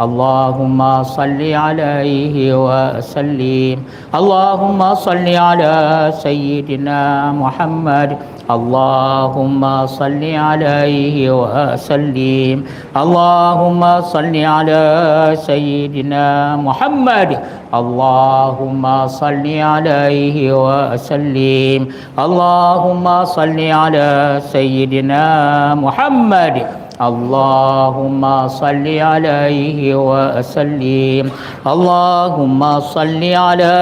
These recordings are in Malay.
اللهم صل عليه وسلم. اللهم صل على سيدنا محمد. اللهم صل عليه وسلم. اللهم صل على سيدنا محمد. اللهم صل عليه وسلم. اللهم صل على سيدنا محمد. اللهم صل عليه وسلم. اللهم صل على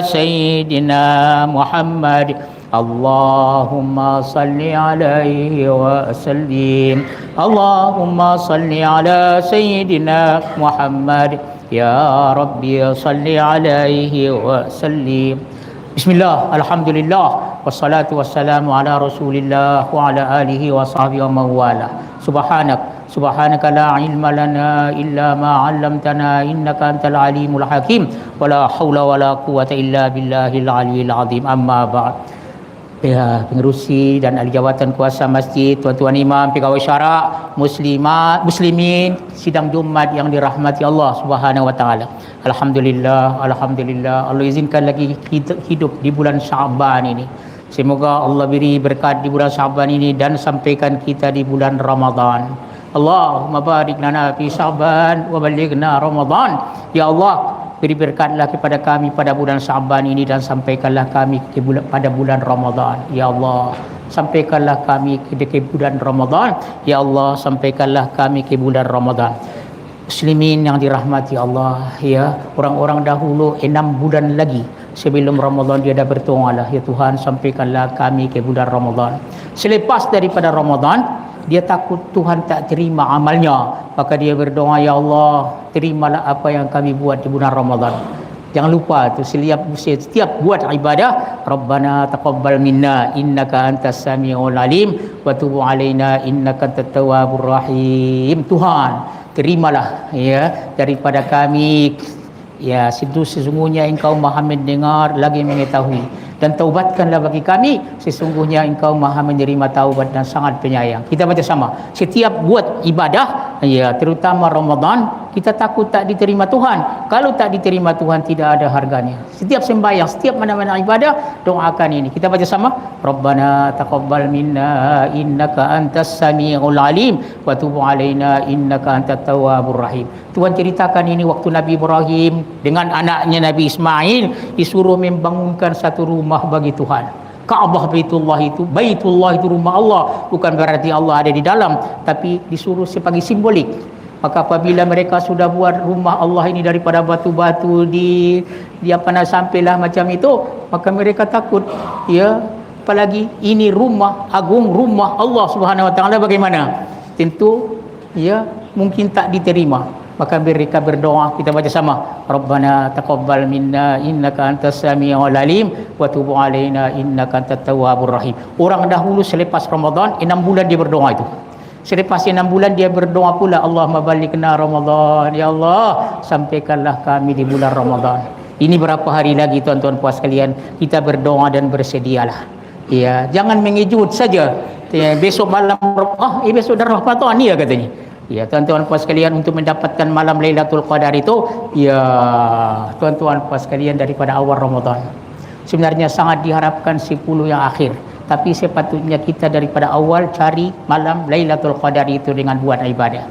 سيدنا محمد. اللهم صل عليه وسلم. اللهم صل على سيدنا محمد. يا ربي صل عليه وسلم. بسم الله الحمد لله wassalatu wassalamu ala rasulillah wa ala alihi wa sahbihi wa mawala subhanak subhanaka la ilma lana illa ma 'allamtana innaka antal alimul hakim wala haula wala quwata illa billahil aliyil azim amma ba'd Ya, pengerusi dan ahli jawatan kuasa masjid, tuan-tuan imam, pegawai syarak, muslimat, muslimin, sidang Jumat yang dirahmati Allah Subhanahu wa taala. Alhamdulillah, alhamdulillah. Allah izinkan lagi hidup di bulan Syaban ini. Semoga Allah beri berkat di bulan Syaban ini dan sampaikan kita di bulan Ramadan. Allahumma barik lana fi Syaban wa balighna Ramadan. Ya Allah, beri berkatlah kepada kami pada bulan Syaban ini dan sampaikanlah kami ke bulan, pada bulan Ramadan. Ya Allah, sampaikanlah kami ke, ke bulan Ramadan. Ya Allah, sampaikanlah kami ke bulan Ramadan. Muslimin yang dirahmati Allah, ya orang-orang dahulu enam bulan lagi sebelum Ramadan dia dah berdoa lah ya Tuhan sampaikanlah kami ke bulan Ramadan. Selepas daripada Ramadan dia takut Tuhan tak terima amalnya. Maka dia berdoa ya Allah terimalah apa yang kami buat di bulan Ramadan. Jangan lupa tu setiap setiap buat ibadah Rabbana taqabbal minna innaka antas samiul alim wa tub alaina innaka antat tawwabur rahim. Tuhan terimalah ya daripada kami. Ya situ sesungguhnya engkau maha mendengar lagi mengetahui. Dan taubatkanlah bagi kami sesungguhnya engkau maha menerima taubat dan sangat penyayang. Kita baca sama. Setiap buat ibadah ya terutama Ramadan kita takut tak diterima Tuhan. Kalau tak diterima Tuhan tidak ada harganya. Setiap sembahyang setiap mana-mana ibadah doakan ini. Kita baca sama? Rabbana taqabbal minna innaka antas samiul alim wa tub alaina innaka antat tawwabur rahim. Tuhan ceritakan ini waktu Nabi Ibrahim dengan anaknya Nabi Ismail disuruh membangunkan satu rumah bagi Tuhan. Kaabah Baitullah itu, Baitullah itu rumah Allah, bukan berarti Allah ada di dalam, tapi disuruh sebagai simbolik. Maka apabila mereka sudah buat rumah Allah ini daripada batu-batu di di apa nak sampailah macam itu, maka mereka takut. Ya, apalagi ini rumah agung rumah Allah Subhanahu Wa Taala bagaimana? Tentu ya mungkin tak diterima maka mereka berdoa kita baca sama Rabbana taqabbal minna innaka antas samiul alim wa tub alaina innaka antat tawwabur rahim orang dahulu selepas Ramadan 6 bulan dia berdoa itu selepas 6 bulan dia berdoa pula Allah mabalikna Ramadan. Ya Allah sampaikanlah kami di bulan Ramadan. Ini berapa hari lagi tuan-tuan puas sekalian? Kita berdoa dan bersedialah. Ya jangan mengejut saja. Ya, besok malam ah eh, besok dah Ramadan ni ya katanya. Ya, tuan-tuan puan sekalian untuk mendapatkan malam Lailatul Qadar itu, ya, tuan-tuan puan sekalian daripada awal Ramadan. Sebenarnya sangat diharapkan 10 yang akhir. Tapi sepatutnya kita daripada awal cari malam Lailatul Qadar itu dengan buat ibadah.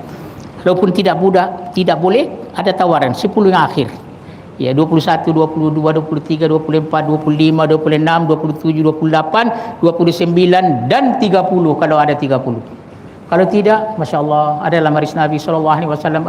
Walaupun tidak mudah, tidak boleh, ada tawaran 10 yang akhir. Ya, 21, 22, 23, 24, 25, 26, 27, 28, 29 dan 30 kalau ada 30. Kalau tidak, Masya Allah, ada dalam hadis Nabi SAW,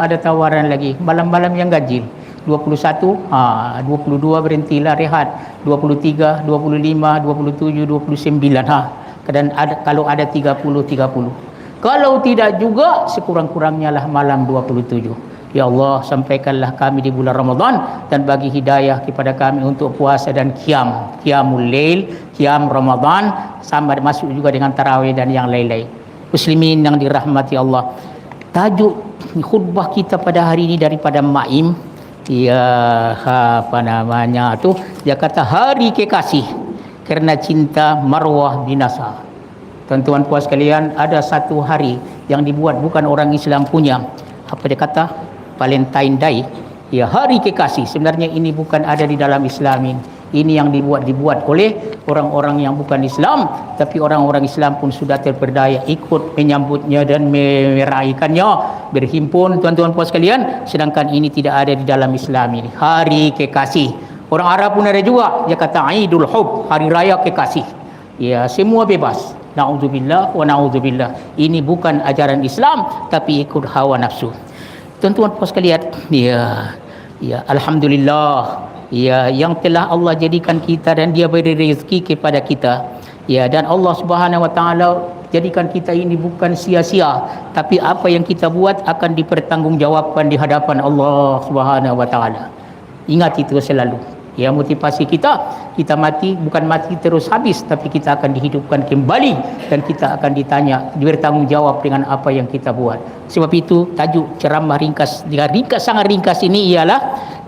ada tawaran lagi. Malam-malam yang ganjil. 21, ha, 22 berhentilah rehat. 23, 25, 27, 29. Ha. Dan ada, kalau ada 30, 30. Kalau tidak juga, sekurang-kurangnya lah malam 27. Ya Allah, sampaikanlah kami di bulan Ramadan dan bagi hidayah kepada kami untuk puasa dan kiam. Kiamul Lail, kiam Ramadan, sama masuk juga dengan tarawih dan yang lain-lain muslimin yang dirahmati Allah tajuk khutbah kita pada hari ini daripada Maim ya apa namanya tu dia kata hari kekasih kerana cinta marwah binasa tuan-tuan puas sekalian ada satu hari yang dibuat bukan orang Islam punya. Apa dia kata? Valentine Day ya hari kekasih. Sebenarnya ini bukan ada di dalam Islam ini ini yang dibuat dibuat oleh orang-orang yang bukan Islam. Tapi orang-orang Islam pun sudah terperdaya ikut menyambutnya dan meraihkannya. Berhimpun tuan-tuan puan sekalian sedangkan ini tidak ada di dalam Islam ini. Hari kekasih. Orang Arab pun ada juga. Dia kata Aidul Hub hari raya kekasih. Ya semua bebas. Na'udzubillah wa na'udzubillah. Ini bukan ajaran Islam tapi ikut hawa nafsu. Tuan-tuan puan sekalian, ya, ya, Alhamdulillah ya yang telah Allah jadikan kita dan dia beri rezeki kepada kita. Ya dan Allah Subhanahu wa taala jadikan kita ini bukan sia-sia tapi apa yang kita buat akan dipertanggungjawabkan di hadapan Allah Subhanahu wa taala. Ingat itu selalu. Ya motivasi kita kita mati bukan mati terus habis tapi kita akan dihidupkan kembali dan kita akan ditanya bertanggungjawab dengan apa yang kita buat. Sebab itu tajuk ceramah ringkas dengan ringkas sangat ringkas ini ialah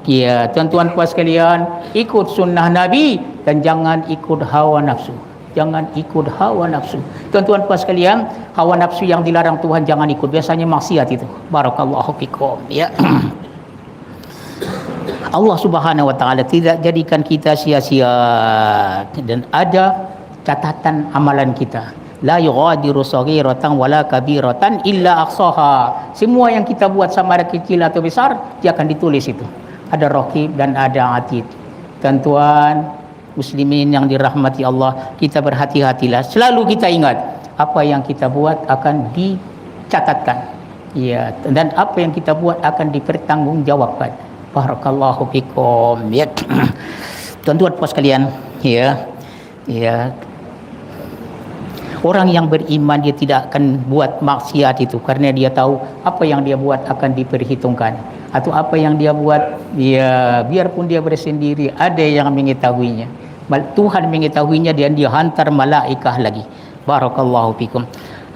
Ya, tuan-tuan puan sekalian, ikut sunnah Nabi dan jangan ikut hawa nafsu. Jangan ikut hawa nafsu. Tuan-tuan puan sekalian, hawa nafsu yang dilarang Tuhan jangan ikut. Biasanya maksiat itu. Barakallahu fikum. Ya. Allah Subhanahu wa taala tidak jadikan kita sia-sia dan ada catatan amalan kita. La yughadiru saghiratan wala kabiratan illa ahsaha. Semua yang kita buat sama ada kecil atau besar, dia akan ditulis itu ada rokib dan ada atid. Tuan-tuan muslimin yang dirahmati Allah kita berhati-hatilah. Selalu kita ingat apa yang kita buat akan dicatatkan. Ya dan apa yang kita buat akan dipertanggungjawabkan. Barakallahu fikum. Ya. Tuan-tuan puas sekalian ya. Ya. Orang yang beriman dia tidak akan buat maksiat itu kerana dia tahu apa yang dia buat akan diperhitungkan atau apa yang dia buat ya biarpun dia bersendiri ada yang mengetahuinya. Tuhan mengetahuinya dan dia hantar malaikah lagi. Barakallahu fikum.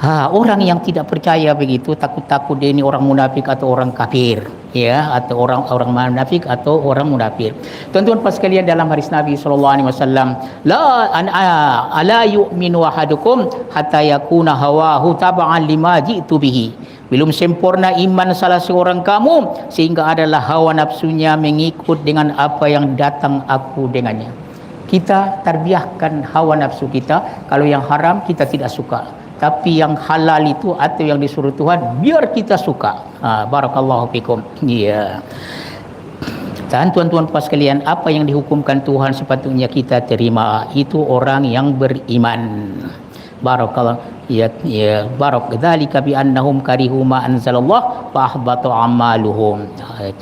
Ha orang yang tidak percaya begitu takut-takut dia ini orang munafik atau orang kafir. Ya atau orang orang munafik atau orang munafik tuan-tuan pas sekalian dalam hadis Nabi sallallahu alaihi wasallam la an ala yu'minu ahadukum hatta yakuna hawahu tab'an lima ji'tu bihi belum sempurna iman salah seorang kamu sehingga adalah hawa nafsunya mengikut dengan apa yang datang aku dengannya. Kita terbiahkan hawa nafsu kita. Kalau yang haram kita tidak suka. Tapi yang halal itu atau yang disuruh Tuhan biar kita suka. Ha, barakallahu fikum. Ya. Dan tuan-tuan puan sekalian, apa yang dihukumkan Tuhan sepatutnya kita terima. Itu orang yang beriman. Barakallahu ya ya barak. Dzalika bi annahum karihu ma anzalallah fa ahbata amaluhum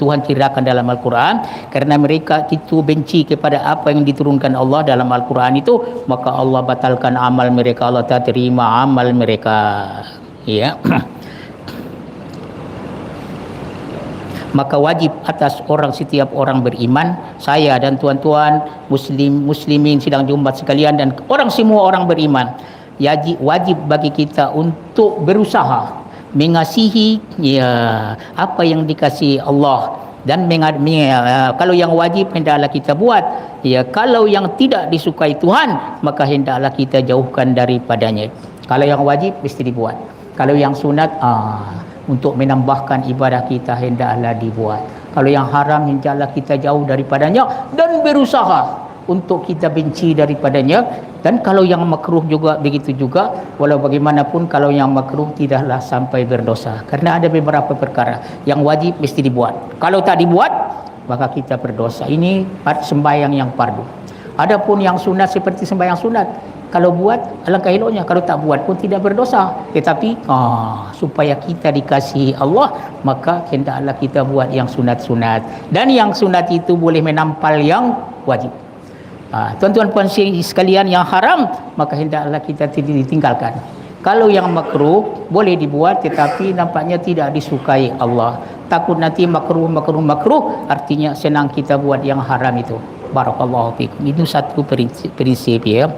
Tuhan ceritakan dalam al-Quran kerana mereka itu benci kepada apa yang diturunkan Allah dalam al-Quran itu maka Allah batalkan amal mereka. Allah tak terima amal mereka. Ya. Maka wajib atas orang setiap orang beriman. Saya dan tuan-tuan muslim muslimin sidang jumat sekalian dan orang semua orang beriman wajib wajib bagi kita untuk berusaha mengasihi ya apa yang dikasihi Allah. Dan mengad, ya, kalau yang wajib hendaklah kita buat. Ya kalau yang tidak disukai Tuhan maka hendaklah kita jauhkan daripadanya. Kalau yang wajib mesti dibuat. Kalau yang sunat ah untuk menambahkan ibadah kita hendaklah dibuat. Kalau yang haram hendaklah kita jauh daripadanya dan berusaha untuk kita benci daripadanya. Dan kalau yang makruh juga begitu juga. Walau bagaimanapun kalau yang makruh tidaklah sampai berdosa. Kerana ada beberapa perkara yang wajib mesti dibuat. Kalau tak dibuat maka kita berdosa. Ini sembahyang yang fardu. Adapun yang sunat seperti sembahyang sunat kalau buat alangkah eloknya. Kalau tak buat pun tidak berdosa. Tetapi ah, supaya kita dikasihi Allah maka hendaklah kita buat yang sunat-sunat. Dan yang sunat itu boleh menampal yang wajib Ha, tuan-tuan puan sekalian yang haram maka hendaklah kita tidak ditinggalkan. Kalau yang makruh boleh dibuat tetapi nampaknya tidak disukai Allah. Takut nanti makruh makruh makruh artinya senang kita buat yang haram itu. Barakallahu fikum. Itu satu prinsip, prinsip ya.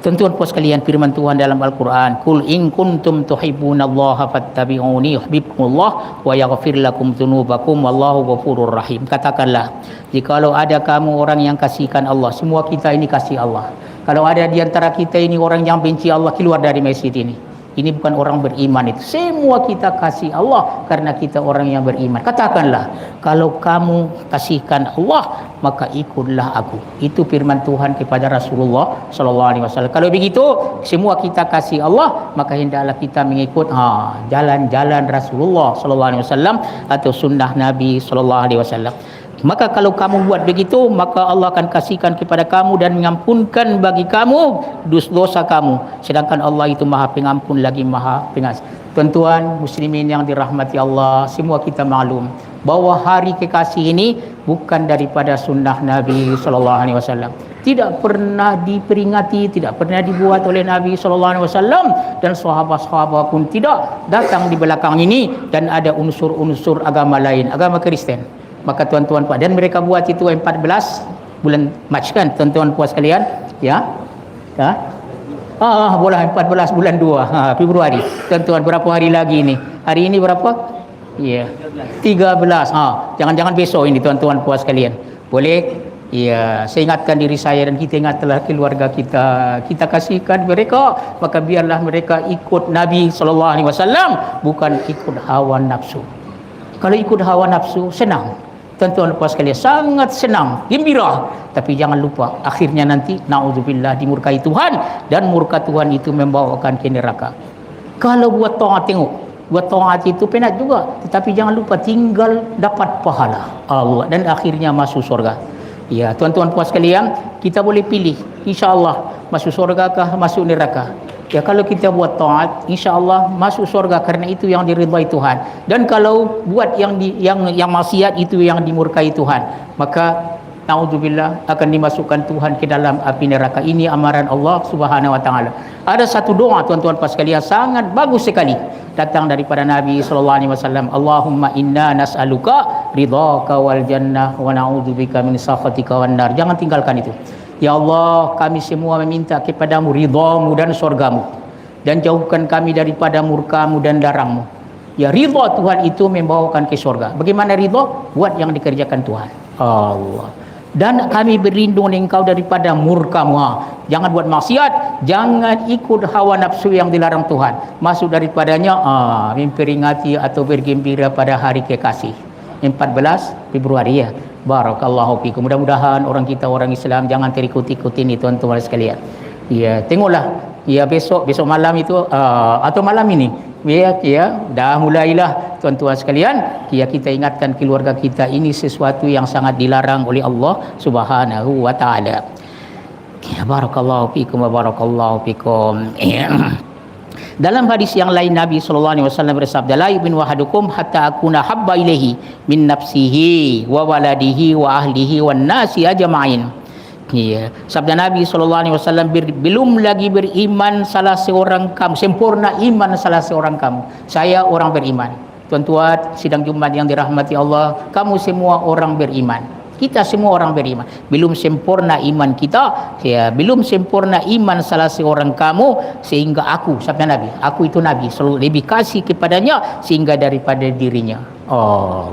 Tentuan puas sekalian firman Tuhan dalam Al-Quran. Kul in kuntum tuhibbunallaha fattabi'uni yuhibbukumullah wa yaghfir lakum dzunubakum wallahu ghafurur rahim. Katakanlah, jikalau ada kamu orang yang kasihkan Allah, semua kita ini kasih Allah. Kalau ada di antara kita ini orang yang benci Allah keluar dari masjid ini. Ini bukan orang beriman itu. Semua kita kasih Allah karena kita orang yang beriman. Katakanlah kalau kamu kasihkan Allah maka ikutlah aku. Itu firman Tuhan kepada Rasulullah sallallahu alaihi wasallam. Kalau begitu semua kita kasih Allah maka hendaklah kita mengikut ha jalan-jalan Rasulullah sallallahu alaihi wasallam atau sunnah Nabi sallallahu alaihi wasallam Maka kalau kamu buat begitu, maka Allah akan kasihkan kepada kamu dan mengampunkan bagi kamu dosa kamu. Sedangkan Allah itu maha pengampun lagi maha pengasih. Tuan-tuan muslimin yang dirahmati Allah, semua kita maklum bahawa hari kekasih ini bukan daripada sunnah Nabi sallallahu alaihi wasallam. Tidak pernah diperingati, tidak pernah dibuat oleh Nabi sallallahu alaihi wasallam dan sahabat-sahabat pun tidak datang di belakang ini dan ada unsur-unsur agama lain, agama Kristen maka tuan-tuan puan dan mereka buat itu 14 bulan Mac kan tuan-tuan puas sekalian ya. Ha? Ah boleh 14 bulan 2 ha Februari. Tuan-tuan berapa hari lagi ni hari ini berapa? Ya. yeah. 13 ha. Jangan-jangan besok ini tuan-tuan puas sekalian. Boleh? Ya, saya ingatkan diri saya dan kita ingatlah keluarga kita. Kita kasihkan mereka, maka biarlah mereka ikut Nabi sallallahu alaihi wasallam bukan ikut hawa nafsu. Kalau ikut hawa nafsu senang tuan-tuan puas sekalian sangat senang gembira. Tapi jangan lupa akhirnya nanti naudzubillah dimurkai Tuhan. Dan murka Tuhan itu membawakan ke neraka. Kalau buat taat tengok buat taat itu penat juga. Tetapi jangan lupa tinggal dapat pahala. Allah dan akhirnya masuk surga ya tuan-tuan puas sekalian kita boleh pilih. Insyaallah masuk surga kah masuk neraka Ya kalau kita buat taat, insya-Allah masuk surga karena itu yang diridhai Tuhan. Dan kalau buat yang di, yang yang maksiat itu yang dimurkai Tuhan, maka naudzubillah akan dimasukkan Tuhan ke dalam api neraka. Ini amaran Allah Subhanahu wa taala. Ada satu doa tuan-tuan pas sekalian sangat bagus sekali datang daripada Nabi sallallahu alaihi wasallam. Allahumma inna nas'aluka ridhaka wal jannah wa na'udzubika min sakhatika wan nar. Jangan tinggalkan itu. Ya Allah kami semua meminta kepadamu ridhamu dan surgamu. Dan jauhkan kami daripada murkamu dan darangmu. Ya ridha Tuhan itu membawakan ke surga. Bagaimana ridha? Buat yang dikerjakan Tuhan. Allah. Dan kami berlindung engkau daripada murkamu. Ha. jangan buat maksiat. Jangan ikut hawa nafsu yang dilarang Tuhan. Masuk daripadanya ah, memperingati atau bergembira pada hari kekasih. 14 Februari ya Barakallahu fikum. Mudah-mudahan orang kita orang Islam jangan terikut-ikut ini tuan-tuan sekalian. Ya, tengoklah. Ya besok besok malam itu uh, atau malam ini ya ya dah mulailah tuan-tuan sekalian ya kita ingatkan keluarga kita ini sesuatu yang sangat dilarang oleh Allah Subhanahu wa taala. Ya barakallahu fikum wa barakallahu fikum. Dalam hadis yang lain Nabi sallallahu alaihi wasallam bersabda la yu'minu wahadukum hatta akuna habba ilaihi min nafsihi wa waladihi wa ahlihi wan nasi ajma'in. Ya. Sabda Nabi sallallahu alaihi wasallam belum lagi beriman salah seorang kamu sempurna iman salah seorang kamu. Saya orang beriman. Tuan-tuan sidang Jumat yang dirahmati Allah, kamu semua orang beriman kita semua orang beriman. Belum sempurna iman kita ya belum sempurna iman salah seorang kamu sehingga aku sabda nabi? Aku itu nabi. Selalu lebih kasih kepadanya sehingga daripada dirinya. Allah.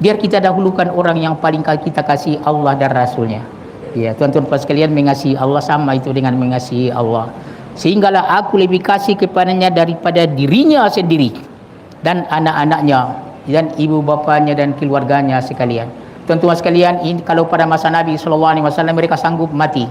Biar kita dahulukan orang yang paling kita kasih Allah dan rasulnya. Ya tuan-tuan puan sekalian mengasihi Allah sama itu dengan mengasihi Allah. Sehinggalah aku lebih kasih kepadanya daripada dirinya sendiri dan anak-anaknya dan ibu bapanya dan keluarganya sekalian Tuan-tuan sekalian, ini, kalau pada masa Nabi sallallahu alaihi wasallam mereka sanggup mati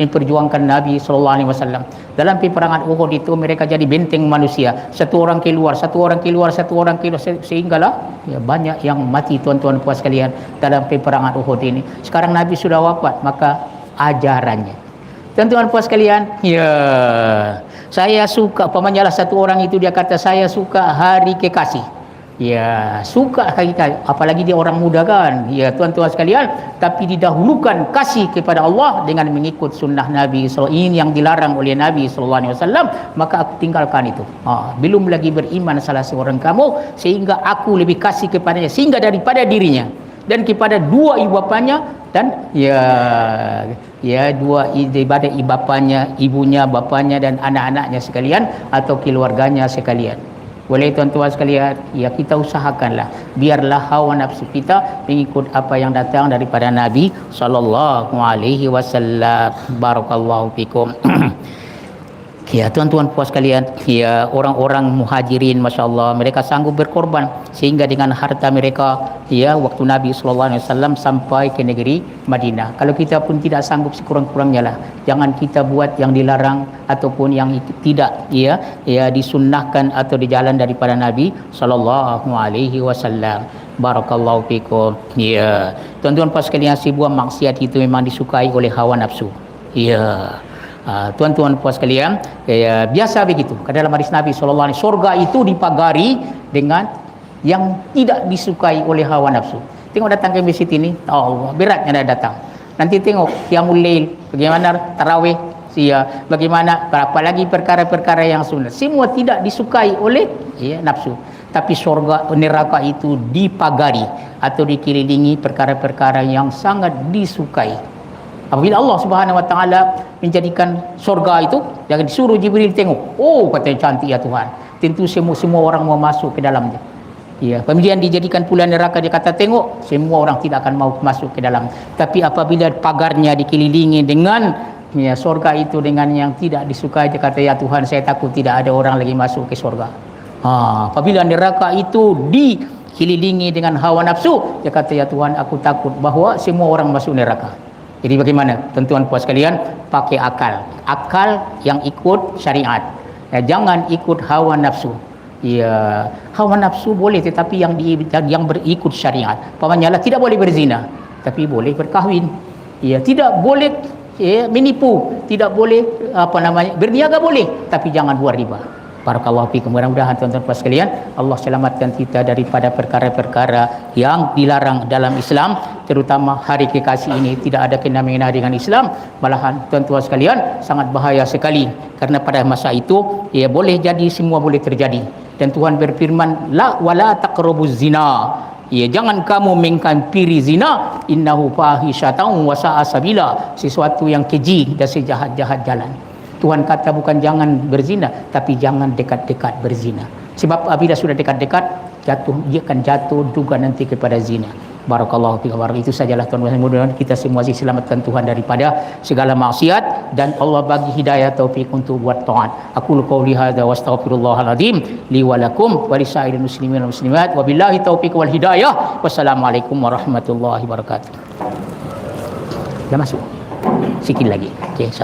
memperjuangkan Nabi sallallahu alaihi wasallam. Dalam peperangan Uhud itu mereka jadi benteng manusia. Satu orang keluar, satu orang keluar, satu orang keluar sehinggalah ya banyak yang mati tuan-tuan puas sekalian dalam peperangan Uhud ini. Sekarang Nabi sudah wafat, maka ajarannya. Tuan-tuan puas sekalian, ya saya suka pamannya satu orang itu dia kata saya suka hari kekasih. Ya, suka kita apalagi dia orang muda kan. Ya, tuan-tuan sekalian, tapi didahulukan kasih kepada Allah dengan mengikut sunnah Nabi SAW yang dilarang oleh Nabi sallallahu alaihi wasallam, maka aku tinggalkan itu. Ha, belum lagi beriman salah seorang kamu sehingga aku lebih kasih kepadanya sehingga daripada dirinya dan kepada dua ibu bapanya dan ya ya dua daripada ibu bapanya, ibunya, bapanya dan anak-anaknya sekalian atau keluarganya sekalian. Boleh tuan-tuan sekalian, ya kita usahakanlah biarlah hawa nafsu kita mengikut apa yang datang daripada Nabi sallallahu alaihi wasallam. Barakallahu fikum. Ya tuan-tuan puas sekalian, ya orang-orang muhajirin masya-Allah mereka sanggup berkorban sehingga dengan harta mereka ya waktu Nabi wasallam sampai ke negeri Madinah. Kalau kita pun tidak sanggup sekurang-kurangnya lah. Jangan kita buat yang dilarang ataupun yang tidak ya ya disunnahkan atau dijalan daripada Nabi wasallam. Barakallahu fikum. Ya. Tuan-tuan puas sekalian sebuah maksiat itu memang disukai oleh hawa nafsu. Ya. Uh, tuan-tuan puas sekalian, ya, biasa begitu. Dalam hadis Nabi alaihi surga itu dipagari dengan yang tidak disukai oleh hawa nafsu. Tengok datang ke masjid ini, Allah beratnya dah datang. Nanti tengok qiyamul lail, bagaimana tarawih, sia, bagaimana berapa lagi perkara-perkara yang sunat. Semua tidak disukai oleh ya, nafsu. Tapi surga neraka itu dipagari atau dikelilingi perkara-perkara yang sangat disukai Apabila Allah Subhanahu Wa Taala menjadikan surga itu, jangan disuruh Jibril tengok. Oh, katanya cantik ya Tuhan. Tentu semua semua orang mau masuk ke dalamnya. Ya, kemudian dijadikan pula neraka dia kata tengok, semua orang tidak akan mau masuk ke dalam. Tapi apabila pagarnya dikelilingi dengan ya surga itu dengan yang tidak disukai dia kata ya Tuhan saya takut tidak ada orang lagi masuk ke surga. Ha, apabila neraka itu dikelilingi dengan hawa nafsu, dia kata ya Tuhan aku takut bahawa semua orang masuk neraka. Jadi bagaimana? Tentuan puas sekalian, pakai akal. Akal yang ikut syariat. Ya, jangan ikut hawa nafsu. Ya, hawa nafsu boleh tetapi yang di, yang berikut syariat. Pamannya lah tidak boleh berzina, tapi boleh berkahwin. Ya, tidak boleh ya, menipu, tidak boleh apa namanya berniaga boleh, tapi jangan buat riba. Barakallahu fikum. Mudah-mudahan tuan-tuan puan sekalian Allah selamatkan kita daripada perkara-perkara yang dilarang dalam Islam terutama hari kekasih ini. Tidak ada kena-mengena dengan Islam. Malahan tuan-tuan sekalian sangat bahaya sekali. Kerana pada masa itu ya boleh jadi semua boleh terjadi. Dan Tuhan berfirman la wala taqrabuz zina. Ya jangan kamu mengkampiri zina. Innahu fahisyatan wa sa'a sabila. Sesuatu yang keji dan sejahat-jahat jalan. Tuhan kata bukan jangan berzina tapi jangan dekat-dekat berzina. Sebab apabila sudah dekat-dekat jatuh dia akan jatuh juga nanti kepada zina. Barakallahu fi barak itu sajalah tuan-tuan mudah-mudahan kita semua diselamatkan Tuhan daripada segala maksiat. Dan Allah bagi hidayah taufik untuk buat taat. Aku qauli hadza wa astaghfirullahalazim li wa lakum wa lisairil muslimin wal muslimat. Wa billahi taufik wal hidayah. Wassalamualaikum warahmatullahi wabarakatuh. Dah masuk? Sikit lagi. Okey